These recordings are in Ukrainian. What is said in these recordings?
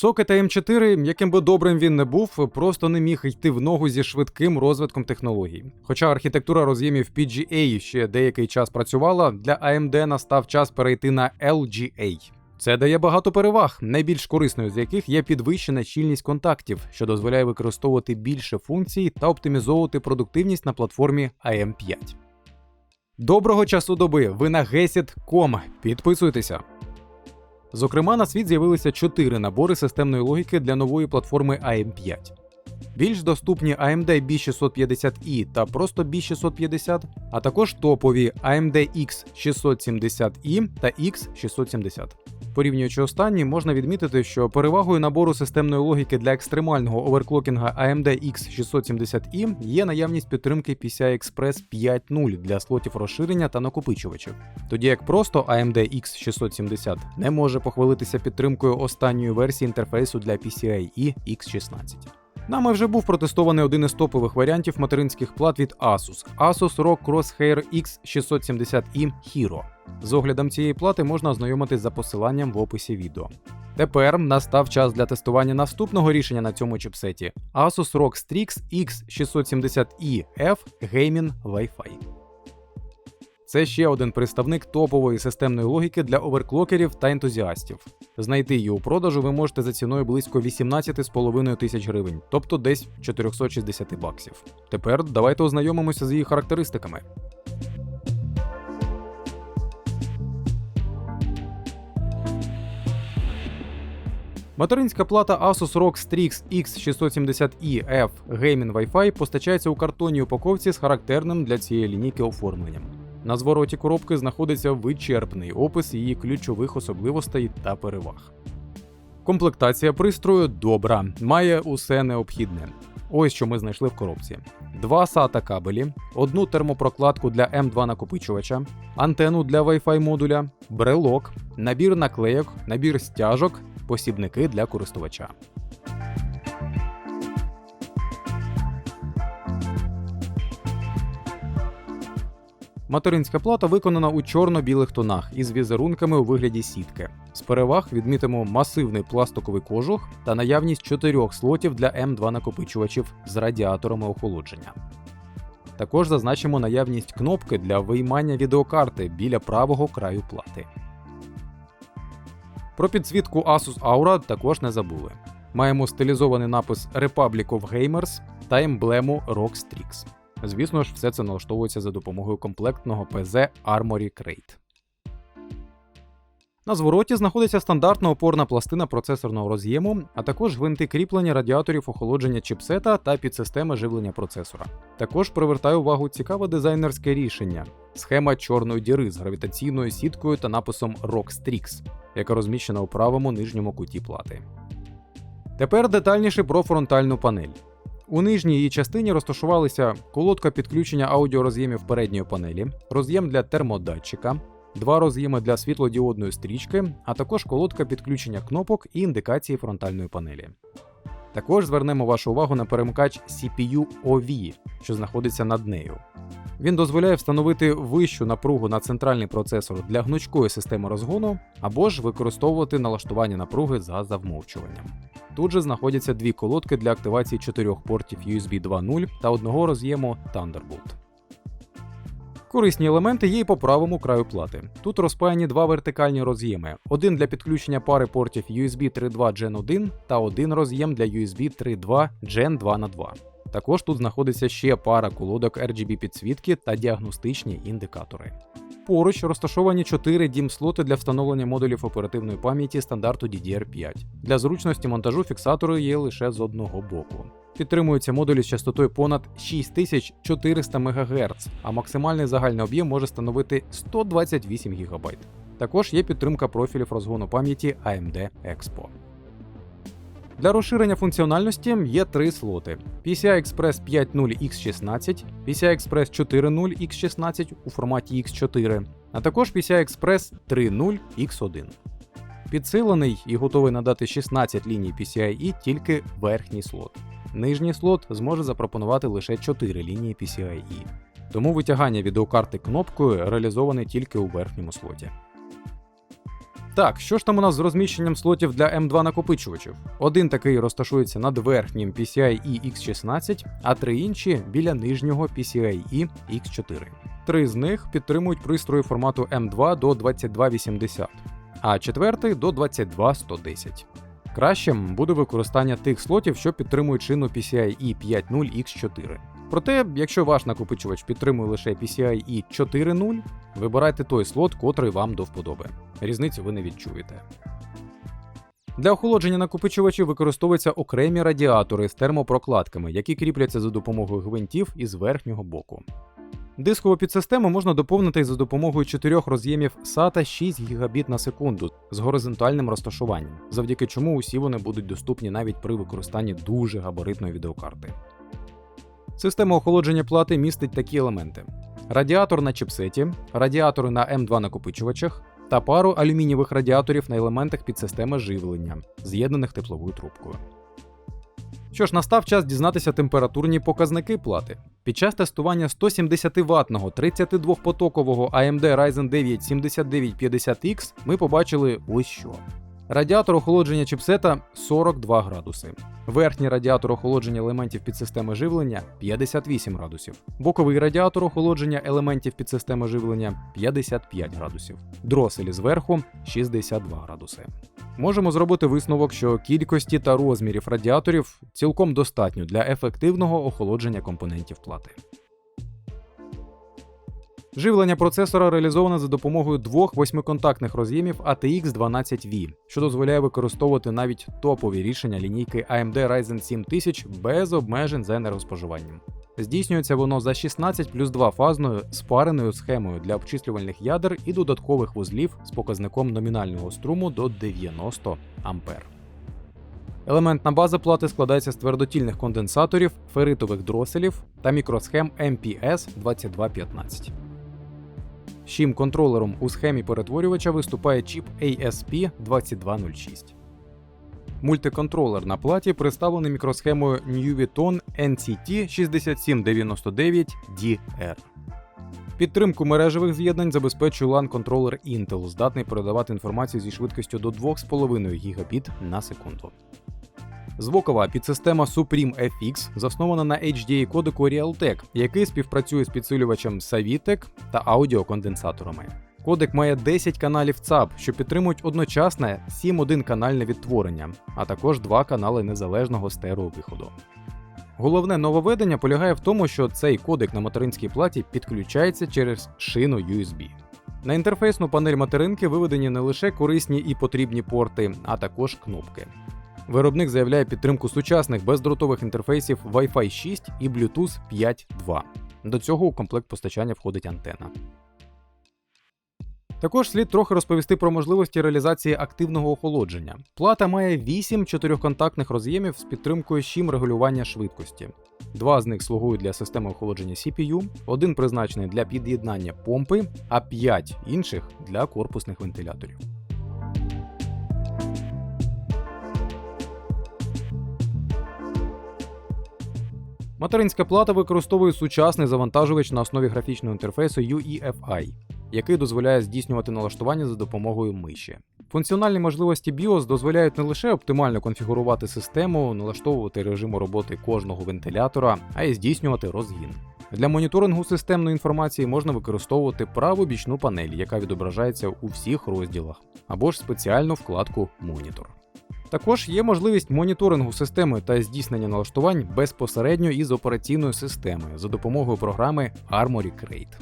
Сокет AM4, яким би добрим він не був, просто не міг йти в ногу зі швидким розвитком технологій. Хоча архітектура роз'ємів PGA ще деякий час працювала, для AMD настав час перейти на LGA. Це дає багато переваг, найбільш корисною з яких є підвищена щільність контактів, що дозволяє використовувати більше функцій та оптимізовувати продуктивність на платформі AM5. Доброго часу доби! Ви на Gesit.com. Підписуйтеся. Зокрема, на світ з'явилися чотири набори системної логіки для нової платформи AM5. Більш доступні AMD B650i та просто B650, а також топові AMD X670i та X670. Порівнюючи останні, можна відмітити, що перевагою набору системної логіки для екстремального оверклокінга AMD X670i є наявність підтримки PCI Express 5.0 для слотів розширення та накопичувачів, тоді як просто AMD X670 не може похвалитися підтримкою останньої версії інтерфейсу для PCIe X16. Нами вже був протестований один із топових варіантів материнських плат від Asus Asus ROG Crosshair X670i Hero. З оглядом цієї плати можна ознайомитись за посиланням в описі відео. Тепер настав час для тестування наступного рішення на цьому чіпсеті Asus ROG Strix X670i F Gaming Wi-Fi. Це ще один представник топової системної логіки для оверклокерів та ентузіастів. Знайти її у продажу ви можете за ціною близько 18,5 тисяч гривень, тобто десь 460 баксів. Тепер давайте ознайомимося з її характеристиками. Материнська плата Asus ROG Strix X670i F Gaming Wi-Fi постачається у картонній упаковці з характерним для цієї лінійки оформленням. На звороті коробки знаходиться вичерпний опис її ключових особливостей та переваг. Комплектація пристрою добра, має усе необхідне. Ось що ми знайшли в коробці: два SATA кабелі, одну термопрокладку для M2 накопичувача, антенну для Wi-Fi модуля, брелок, набір наклейок, набір стяжок, посібники для користувача. Материнська плата виконана у чорно-білих тонах із візерунками у вигляді сітки. З переваг відмітимо масивний пластиковий кожух та наявність чотирьох слотів для М2 накопичувачів з радіаторами охолодження. Також зазначимо наявність кнопки для виймання відеокарти біля правого краю плати. Про підсвітку Asus Aura також не забули. Маємо стилізований напис Republic of Gamers та емблему ROG Strix. Звісно ж, все це налаштовується за допомогою комплектного PZ Armory Crate. На звороті знаходиться стандартна опорна пластина процесорного роз'єму, а також гвинти кріплення радіаторів охолодження чипсета та підсистеми живлення процесора. Також привертає увагу цікаве дизайнерське рішення схема чорної діри з гравітаційною сіткою та написом ROG Strix, яка розміщена у правому нижньому куті плати. Тепер детальніше про фронтальну панель. У нижній її частині розташувалися колодка підключення аудіороз'ємів передньої панелі, роз'єм для термодатчика, два роз'єми для світлодіодної стрічки, а також колодка підключення кнопок і індикації фронтальної панелі. Також звернемо вашу увагу на перемикач CPU OV, що знаходиться над нею. Він дозволяє встановити вищу напругу на центральний процесор для гнучкої системи розгону або ж використовувати налаштування напруги за завмовчуванням. Тут же знаходяться дві колодки для активації чотирьох портів USB 2.0 та одного роз'єму Thunderbolt. Корисні елементи є і по правому краю плати. Тут розпаяні два вертикальні роз'єми: один для підключення пари портів USB 3.2 Gen 1 та один роз'єм для USB 3.2 Gen 2 на 2 Також тут знаходиться ще пара колодок RGB підсвітки та діагностичні індикатори. Поруч розташовані 4 DIMM-слоти для встановлення модулів оперативної пам'яті стандарту DDR5. Для зручності монтажу фіксатори є лише з одного боку. Підтримуються модулі з частотою понад 6400 МГц, а максимальний загальний об'єм може становити 128 ГБ. Також є підтримка профілів розгону пам'яті AMD Expo. Для розширення функціональності є три слоти: PCI Express 5.0 X16, PCI Express 4.0 X16 у форматі X4, а також PCI Express 3.0 X1. Підсилений і готовий надати 16 ліній PCIe тільки верхній слот. Нижній слот зможе запропонувати лише 4 лінії PCIe. Тому витягання відеокарти кнопкою реалізоване тільки у верхньому слоті. Так, що ж там у нас з розміщенням слотів для M2 накопичувачів? Один такий розташується над верхнім PCIe X16, а три інші біля нижнього PCIe X4. Три з них підтримують пристрої формату M2 до 2280, а четвертий до 22110. Кращим буде використання тих слотів, що підтримують шину PCIe 5.0 X4. Проте, якщо ваш накопичувач підтримує лише PCIe 4.0, вибирайте той слот, котрий вам до вподоби. Різницю ви не відчуєте. Для охолодження накопичувачів використовуються окремі радіатори з термопрокладками, які кріпляться за допомогою гвинтів із верхнього боку. Дискову підсистему можна доповнити за допомогою чотирьох роз'ємів SATA 6 Гбіт на секунду з горизонтальним розташуванням, завдяки чому усі вони будуть доступні навіть при використанні дуже габаритної відеокарти. Система охолодження плати містить такі елементи: радіатор на чипсеті, радіатори на М2 накопичувачах та пару алюмінієвих радіаторів на елементах підсистеми живлення, з'єднаних тепловою трубкою. Що ж, настав час дізнатися температурні показники плати. Під час тестування 170 ватного 32-потокового AMD Ryzen 9 7950X ми побачили ось що. Радіатор охолодження чипсета 42 градуси. Верхній радіатор охолодження елементів підсистеми живлення 58 градусів. Боковий радіатор охолодження елементів підсистеми живлення 55 градусів. Дроселі зверху 62 градуси. Можемо зробити висновок, що кількості та розмірів радіаторів цілком достатньо для ефективного охолодження компонентів плати. Живлення процесора реалізоване за допомогою двох восьмиконтактних роз'ємів ATX 12V, що дозволяє використовувати навіть топові рішення лінійки AMD Ryzen 7000 без обмежень за енергоспоживанням. Здійснюється воно за 16 плюс 2 фазною спареною схемою для обчислювальних ядер і додаткових вузлів з показником номінального струму до 90 А. Елементна база плати складається з твердотільних конденсаторів, феритових дроселів та мікросхем MPS 2215. Чим контролером у схемі перетворювача виступає чіп ASP 2206. Мультиконтролер на платі представлений мікросхемою Nuviton NCT 6799DR. Підтримку мережевих з'єднань забезпечує LAN-контролер Intel, здатний передавати інформацію зі швидкістю до 2,5 Гбіт на секунду. Звукова підсистема Supreme FX заснована на HDA кодеку Realtek, який співпрацює з підсилювачем Savitec та аудіоконденсаторами. Кодек має 10 каналів ЦАП, що підтримують одночасне 7-1 канальне відтворення, а також два канали незалежного стереовиходу. Головне нововведення полягає в тому, що цей кодек на материнській платі підключається через шину USB. На інтерфейсну панель материнки виведені не лише корисні і потрібні порти, а також кнопки. Виробник заявляє підтримку сучасних бездротових інтерфейсів Wi-Fi 6 і Bluetooth 5.2. До цього у комплект постачання входить антена. Також слід трохи розповісти про можливості реалізації активного охолодження. Плата має 8 чотирьохконтактних роз'ємів з підтримкою щім регулювання швидкості. Два з них слугують для системи охолодження CPU, один призначений для під'єднання помпи, а 5 інших для корпусних вентиляторів. Материнська плата використовує сучасний завантажувач на основі графічного інтерфейсу UEFI, який дозволяє здійснювати налаштування за допомогою миші. Функціональні можливості BIOS дозволяють не лише оптимально конфігурувати систему, налаштовувати режиму роботи кожного вентилятора, а й здійснювати розгін. Для моніторингу системної інформації можна використовувати праву бічну панель, яка відображається у всіх розділах, або ж спеціальну вкладку Монітор. Також є можливість моніторингу системи та здійснення налаштувань безпосередньо із операційною системою за допомогою програми Armory Crate.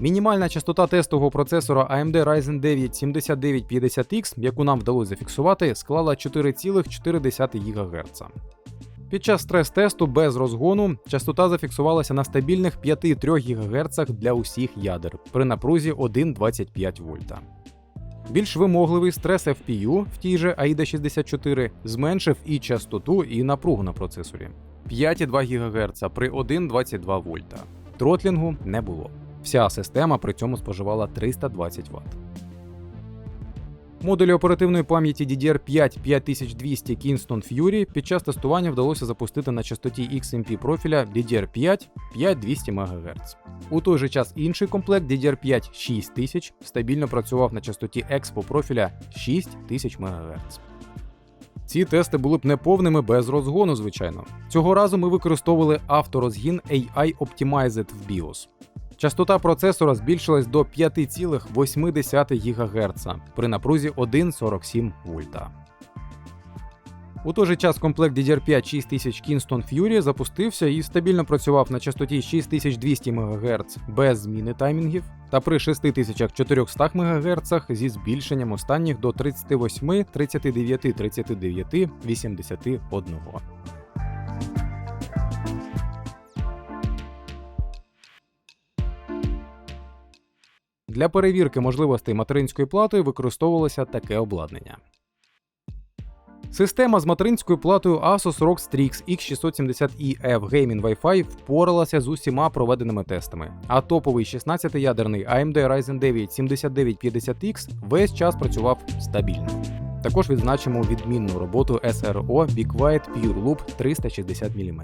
Мінімальна частота тестового процесора AMD Ryzen 9 7950X, яку нам вдалося зафіксувати, склала 4,4 ГГц. Під час стрес-тесту без розгону частота зафіксувалася на стабільних 5,3 ГГц для усіх ядер при напрузі 1,25 вольта. Більш вимогливий стрес FPU в тій же AIDA 64 зменшив і частоту, і напругу на процесорі 5,2 ГГц при 1,22 вольта. Тротлінгу не було. Вся система при цьому споживала 320 Вт. Модулі оперативної пам'яті DDR5 5200 Kingston Fury під час тестування вдалося запустити на частоті XMP профіля DDR5 5200 МГц. У той же час інший комплект DDR5 6000 стабільно працював на частоті Expo профіля 6000 МГц. Ці тести були б неповними без розгону, звичайно. Цього разу ми використовували авторозгін AI Optimized в BIOS. Частота процесора збільшилась до 5,8 ГГц при напрузі 1,47 вольта. У той же час комплект DDR5 6000 Kingston Fury запустився і стабільно працював на частоті 6200 МГц без зміни таймінгів та при 6400 МГц зі збільшенням останніх до 38, 39, 39, 81. Для перевірки можливостей материнської плати використовувалося таке обладнання. Система з материнською платою Asus ROG Strix X670EF Gaming Wi-Fi впоралася з усіма проведеними тестами, а топовий 16-ядерний AMD Ryzen 9 7950X весь час працював стабільно. Також відзначимо відмінну роботу SRO Be Quiet Pure Loop 360 мм.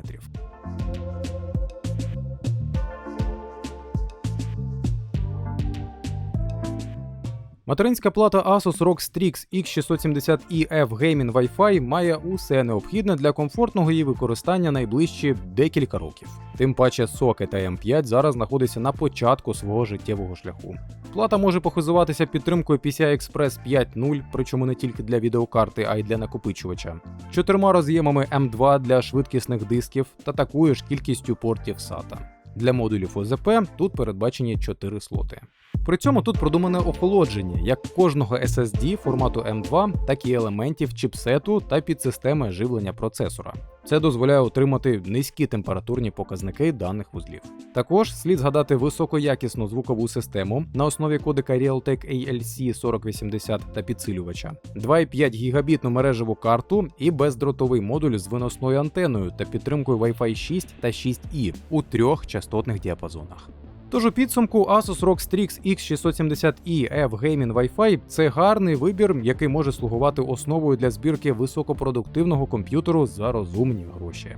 Материнська плата Asus ROG Strix X670EF Gaming Wi-Fi має усе необхідне для комфортного її використання найближчі декілька років. Тим паче Socket AM5 зараз знаходиться на початку свого життєвого шляху. Плата може похизуватися підтримкою PCI Express 5.0, причому не тільки для відеокарти, а й для накопичувача, чотирма роз'ємами M2 для швидкісних дисків та такою ж кількістю портів SATA. Для модулів ОЗП тут передбачені 4 слоти. При цьому тут продумане охолодження як кожного SSD формату M2, так і елементів чіпсету та підсистеми живлення процесора. Це дозволяє отримати низькі температурні показники даних вузлів. Також слід згадати високоякісну звукову систему на основі кодека Realtek ALC 4080 та підсилювача, 2,5 гігабітну мережеву карту і бездротовий модуль з виносною антеною та підтримкою Wi-Fi 6 та 6E у трьох частотних діапазонах. Тож у підсумку Asus ROG Strix X670E F Gaming Wi-Fi – це гарний вибір, який може слугувати основою для збірки високопродуктивного комп'ютеру за розумні гроші.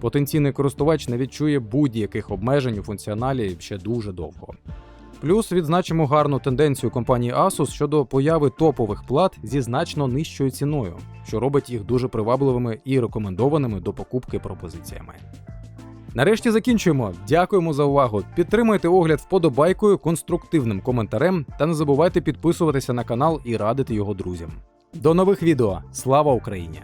Потенційний користувач не відчує будь-яких обмежень у функціоналі ще дуже довго. Плюс відзначимо гарну тенденцію компанії Asus щодо появи топових плат зі значно нижчою ціною, що робить їх дуже привабливими і рекомендованими до покупки пропозиціями. Нарешті закінчуємо. Дякуємо за увагу. Підтримуйте огляд вподобайкою, конструктивним коментарем та не забувайте підписуватися на канал і радити його друзям. До нових відео. Слава Україні!